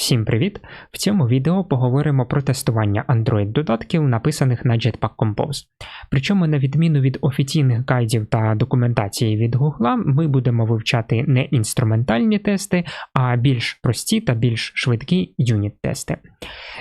Всім привіт! В цьому відео поговоримо про тестування Android-додатків, написаних на Jetpack Compose. Причому, на відміну від офіційних гайдів та документації від Google, ми будемо вивчати не інструментальні тести, а більш прості та більш швидкі юніт-тести.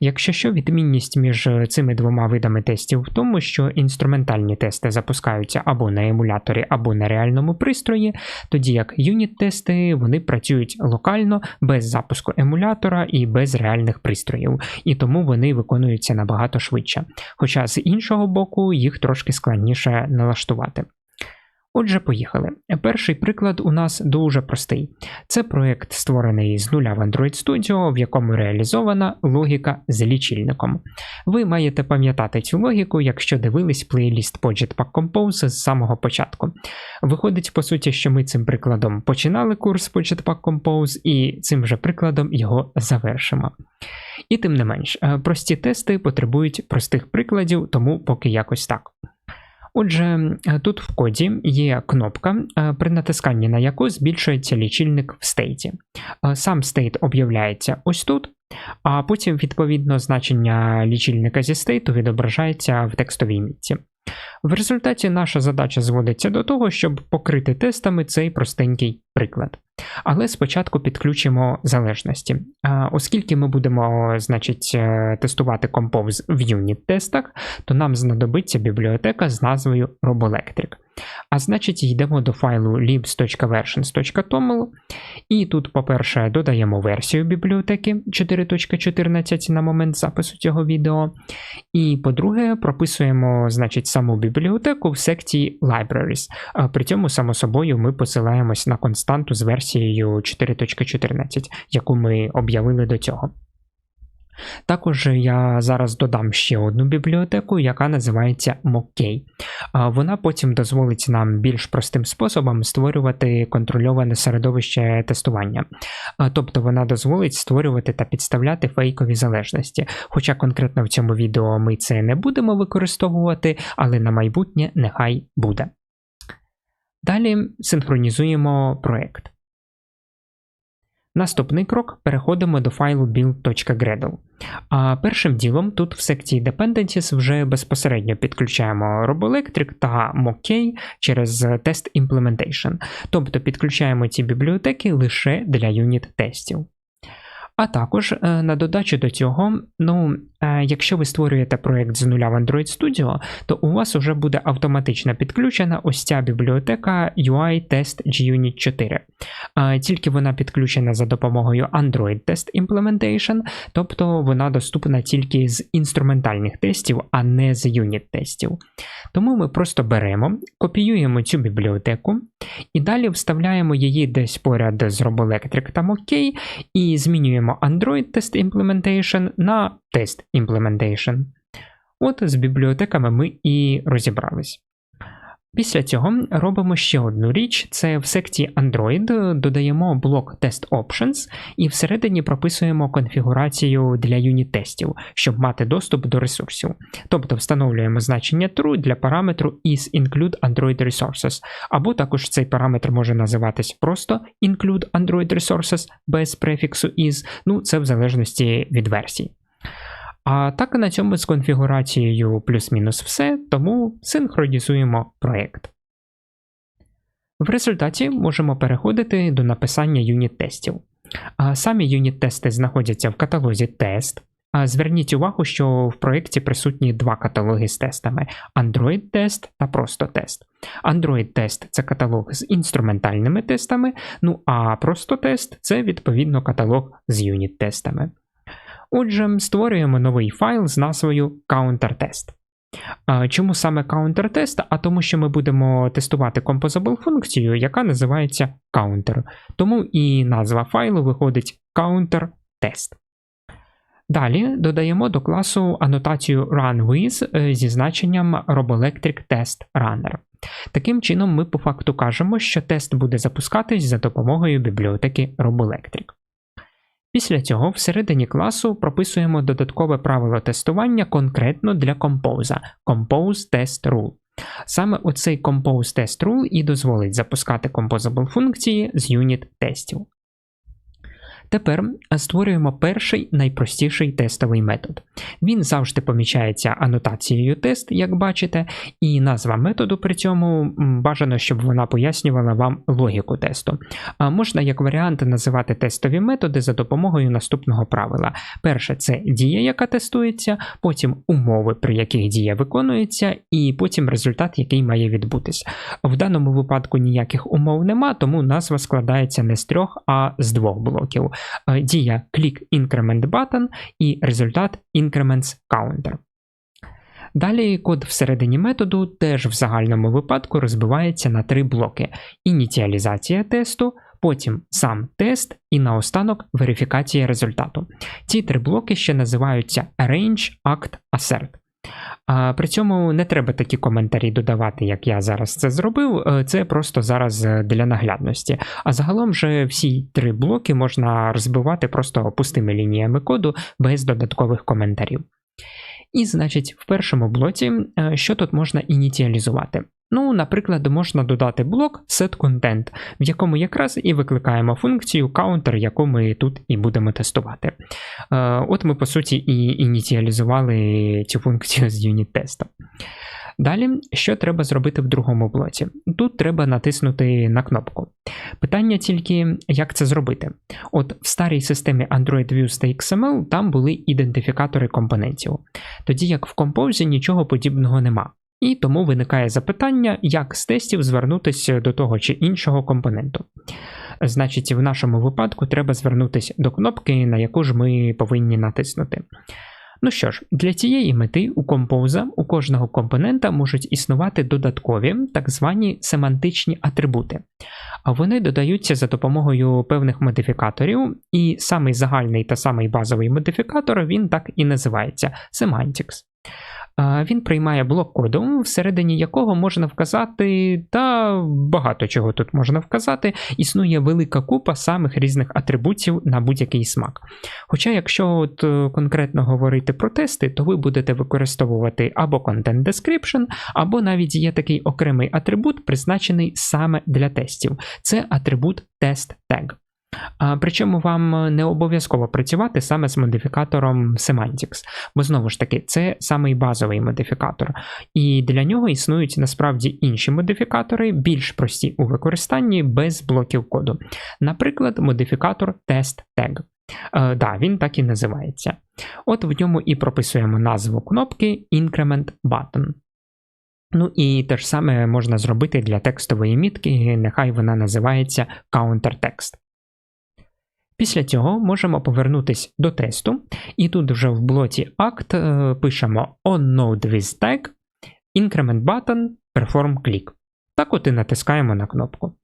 Якщо що, відмінність між цими двома видами тестів в тому, що інструментальні тести запускаються або на емуляторі, або на реальному пристрої, тоді як юніт-тести вони працюють локально без запуску емулятора і без реальних пристроїв, і тому вони виконуються набагато швидше. Хоча з іншого боку їх трошки складніше налаштувати. Отже, поїхали. Перший приклад у нас дуже простий. Це проєкт, створений з нуля в Android Studio, в якому реалізована логіка з лічильником. Ви маєте пам'ятати цю логіку, якщо дивились плейліст по Jetpack Compose з самого початку. Виходить, по суті, що ми цим прикладом починали курс по Jetpack Compose і цим же прикладом його завершимо. І тим не менш, е, прості тести потребують простих прикладів, тому поки якось так. Отже, е, тут в коді є кнопка, е, при натисканні на яку збільшується лічильник в стейті. Е, сам стейт об'являється ось тут, а потім, відповідно, значення лічильника зі стейту відображається в текстовій мітці. В результаті наша задача зводиться до того, щоб покрити тестами цей простенький приклад. Але спочатку підключимо залежності. Оскільки ми будемо значить, е, тестувати Compose в юніт-тестах, то нам знадобиться бібліотека з назвою RoboElectric. А значить, йдемо до файлу libs.versions.toml. І тут, по-перше, додаємо версію бібліотеки 4.14 на момент запису цього відео. І по-друге, прописуємо значить, саму бібліотеку в секції Libraries. При цьому, само собою, ми посилаємось на константу з версією 4.14, яку ми об'явили до цього. Також я зараз додам ще одну бібліотеку, яка називається Mockey. Вона потім дозволить нам більш простим способом створювати контрольоване середовище тестування. Тобто вона дозволить створювати та підставляти фейкові залежності. Хоча конкретно в цьому відео ми це не будемо використовувати, але на майбутнє нехай буде. Далі синхронізуємо проект. Наступний крок переходимо до файлу build.gradle. А першим ділом тут в секції Dependencies вже безпосередньо підключаємо RoboElectric та Mockey через Test Implementation, тобто підключаємо ці бібліотеки лише для юніт-тестів. А також е, на додачу до цього, ну, е, якщо ви створюєте проєкт з нуля в Android Studio, то у вас вже буде автоматично підключена ось ця бібліотека UI Test GUnit 4. Тільки вона підключена за допомогою Android Test Implementation, тобто вона доступна тільки з інструментальних тестів, а не з юніт-тестів. Тому ми просто беремо, копіюємо цю бібліотеку і далі вставляємо її десь поряд з RoboElectric там ОК, і змінюємо Android Test Implementation на Test Implementation. От з бібліотеками ми і розібрались. Після цього робимо ще одну річ: це в секції Android додаємо блок Test Options і всередині прописуємо конфігурацію для юніт-тестів, щоб мати доступ до ресурсів. Тобто встановлюємо значення true для параметру isInclude Android Resources, або також цей параметр може називатись просто include Android Resources без префіксу is, ну це в залежності від версії. А так на цьому з конфігурацією плюс-мінус все, тому синхронізуємо проєкт. В результаті можемо переходити до написання юніт-тестів. Самі юніт-тести знаходяться в каталозі тест. Зверніть увагу, що в проєкті присутні два каталоги з тестами: Android тест та просто тест. Android тест це каталог з інструментальними тестами, ну а просто тест це відповідно каталог з юніт-тестами. Отже, створюємо новий файл з назвою counterTest. Чому саме counterTest? А тому, що ми будемо тестувати composable функцію, яка називається counter. Тому і назва файлу виходить counterTest. Далі додаємо до класу анотацію runWith е, зі значенням RoboElectric Test Runner. Таким чином, ми по факту кажемо, що тест буде запускатись за допомогою бібліотеки RoboElectric. Після цього всередині класу прописуємо додаткове правило тестування конкретно для Compose Compose Test Rule. Саме оцей Compose Test Rule і дозволить запускати composable функції з юніт тестів. Тепер створюємо перший найпростіший тестовий метод. Він завжди помічається анотацією тест, як бачите, і назва методу при цьому бажано, щоб вона пояснювала вам логіку тесту. А Можна як варіант називати тестові методи за допомогою наступного правила. Перше це дія, яка тестується, потім умови, при яких дія виконується, і потім результат, який має відбутись. В даному випадку ніяких умов нема, тому назва складається не з трьох, а з двох блоків. Е, дія click increment button і результат increments counter. Далі код всередині методу теж в загальному випадку розбивається на три блоки: ініціалізація тесту, потім сам тест і наостанок верифікація результату. Ці три блоки ще називаються Arrange, Act, Assert. А При цьому не треба такі коментарі додавати, як я зараз це зробив. Е, це просто зараз е, для наглядності. А загалом же всі три блоки можна розбивати просто пустими лініями коду без додаткових коментарів. І, значить, в першому блоці, е, що тут можна ініціалізувати? Ну, наприклад, можна додати блок setContent, в якому якраз і викликаємо функцію counter, яку ми тут і будемо тестувати. Е, от ми, по суті, і ініціалізували цю функцію з юніт-тестом. Далі, що треба зробити в другому блоці? Тут треба натиснути на кнопку. Питання тільки, як це зробити. От в старій системі Android Views та XML там були ідентифікатори компонентів, тоді як в Compose нічого подібного нема. І тому виникає запитання, як з тестів звернутися до того чи іншого компоненту. Значить, в нашому випадку треба звернутися до кнопки, на яку ж ми повинні натиснути. Ну що ж, для цієї мети у Compose у кожного компонента можуть існувати додаткові так звані семантичні атрибути. А вони додаються за допомогою певних модифікаторів, і самий загальний та самий базовий модифікатор він так і називається Semantics. Він приймає блок коду, всередині якого можна вказати, та багато чого тут можна вказати, існує велика купа самих різних атрибутів на будь-який смак. Хоча, якщо от е, конкретно говорити про тести, то ви будете використовувати або Content Description, або навіть є такий окремий атрибут, призначений саме для тестів. Це атрибут Test Tag. Причому вам не обов'язково працювати саме з модифікатором Semantics, бо знову ж таки, це самий базовий модифікатор. І для нього існують насправді інші модифікатори, більш прості у використанні без блоків коду. Наприклад, модифікатор TestTag. Е, да, він так і називається. От в ньому і прописуємо назву кнопки Increment Button. Ну і те ж саме можна зробити для текстової мітки, нехай вона називається CounterText. Після цього можемо повернутися до тесту, і тут вже в блоці Act е, пишемо onNode with tag, increment button, perform click. Так от і натискаємо на кнопку.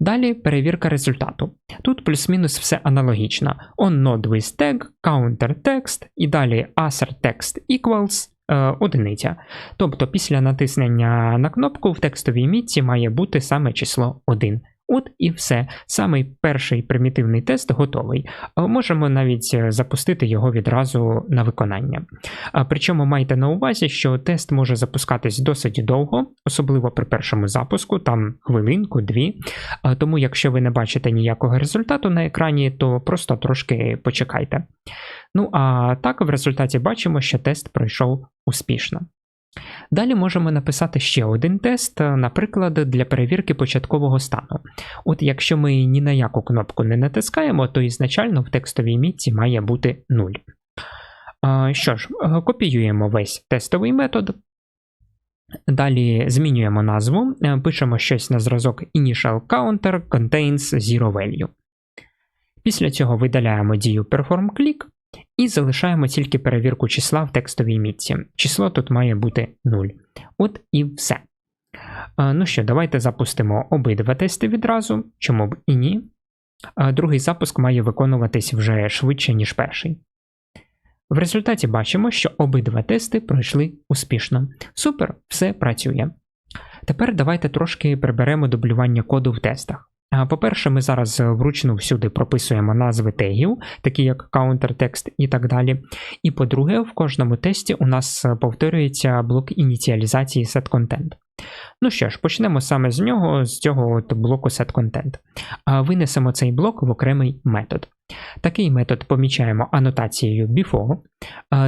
Далі перевірка результату. Тут плюс-мінус все аналогічно. OnNode with tag, counter text і далі asserText equals е, одиниця. Тобто після натиснення на кнопку в текстовій мітці має бути саме число 1. От і все. Самий перший примітивний тест готовий. Можемо навіть е, запустити його відразу на виконання. Причому майте на увазі, що тест може запускатись досить довго, особливо при першому запуску, там хвилинку, дві. Тому, якщо ви не бачите ніякого результату на екрані, то просто трошки почекайте. Ну а так, в результаті бачимо, що тест пройшов успішно. Далі можемо написати ще один тест, е, наприклад, для перевірки початкового стану. От якщо ми ні на яку кнопку не натискаємо, то ізначально в текстовій мітці має бути 0. Що ж, е, копіюємо весь тестовий метод. Далі змінюємо назву, е, пишемо щось на зразок Initial Counter contains zero value. Після цього видаляємо дію Perform Click і залишаємо тільки перевірку числа в текстовій мітці. Число тут має бути 0. От і все. Ну що, давайте запустимо обидва тести відразу, чому б і ні. Другий запуск має виконуватись вже швидше, ніж перший. В результаті бачимо, що обидва тести пройшли успішно. Супер, все працює. Тепер давайте трошки приберемо дублювання коду в тестах. По-перше, ми зараз е, вручну всюди прописуємо назви тегів, такі як countertext і так далі. І по-друге, в кожному тесті у нас е, повторюється блок ініціалізації setContent. Ну що ж, почнемо саме з нього, з цього от блоку setContent. Винесемо цей блок в окремий метод. Такий метод помічаємо анотацією before.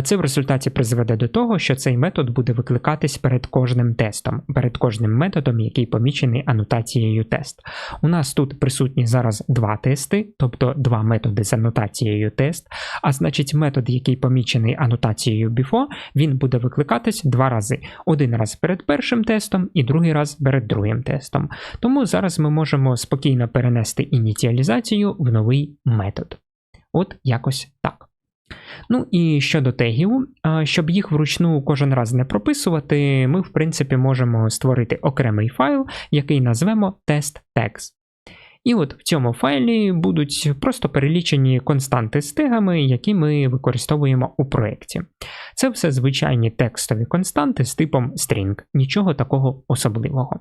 Це в результаті призведе до того, що цей метод буде викликатись перед кожним тестом, перед кожним методом, який помічений анотацією тест. У нас тут присутні зараз два тести, тобто два методи з анотацією тест. А значить, метод, який помічений анотацією before, він буде викликатись два рази: один раз перед першим тестом і другий раз перед другим тестом. Тому зараз ми можемо спокійно перенести ініціалізацію в новий метод. От якось так. Ну і щодо тегів, щоб їх вручну кожен раз не прописувати, ми, в принципі, можемо створити окремий файл, який назвемо test tags. І от в цьому файлі будуть просто перелічені константи з тегами, які ми використовуємо у проєкті. Це все звичайні текстові константи з типом string, нічого такого особливого.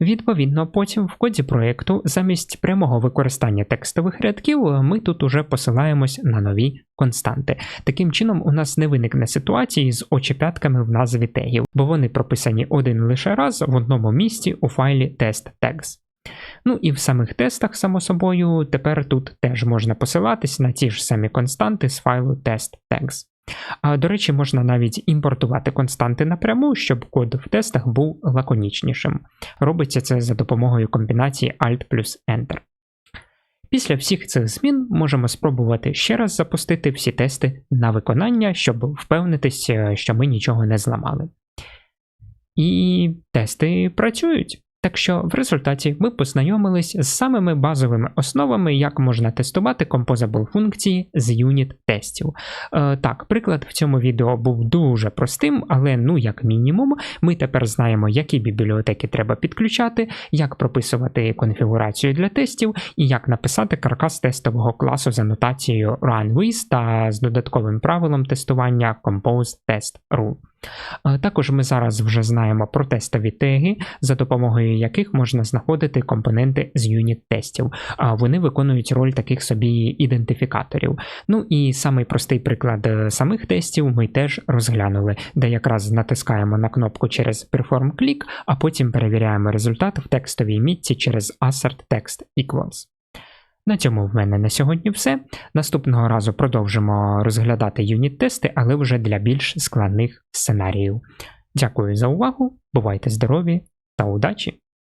Відповідно, потім в коді проєкту замість прямого використання текстових рядків ми тут уже посилаємось на нові константи. Таким чином, у нас не виникне ситуації з очепятками в назві тегів, бо вони прописані один лише раз в одному місці у файлі test.tags. Ну і в самих тестах, само собою, тепер тут теж можна посилатись на ті ж самі константи з файлу test.tags. До речі, можна навіть імпортувати константи напряму, щоб код в тестах був лаконічнішим. Робиться це за допомогою комбінації Alt плюс Enter. Після всіх цих змін можемо спробувати ще раз запустити всі тести на виконання, щоб впевнитися, що ми нічого не зламали. І тести працюють. Так що в результаті ми познайомились з самими базовими основами, як можна тестувати Composable функції з юніт тестів. Е, так, приклад в цьому відео був дуже простим, але ну як мінімум, ми тепер знаємо, які бібліотеки треба підключати, як прописувати конфігурацію для тестів і як написати каркас тестового класу з анотацією RunWith та з додатковим правилом тестування Compose Test Rule. Е, Також ми зараз вже знаємо про тестові теги, за допомогою яких можна знаходити компоненти з юніт-тестів. Вони виконують роль таких собі ідентифікаторів. Ну і самий простий приклад е, самих тестів ми теж розглянули, де якраз натискаємо на кнопку через Perform Click, а потім перевіряємо результат в текстовій мітці через assert text equals. На цьому в мене на сьогодні все. Наступного разу продовжимо розглядати юніт-тести, але вже для більш складних сценаріїв. Дякую за увагу, бувайте здорові та удачі!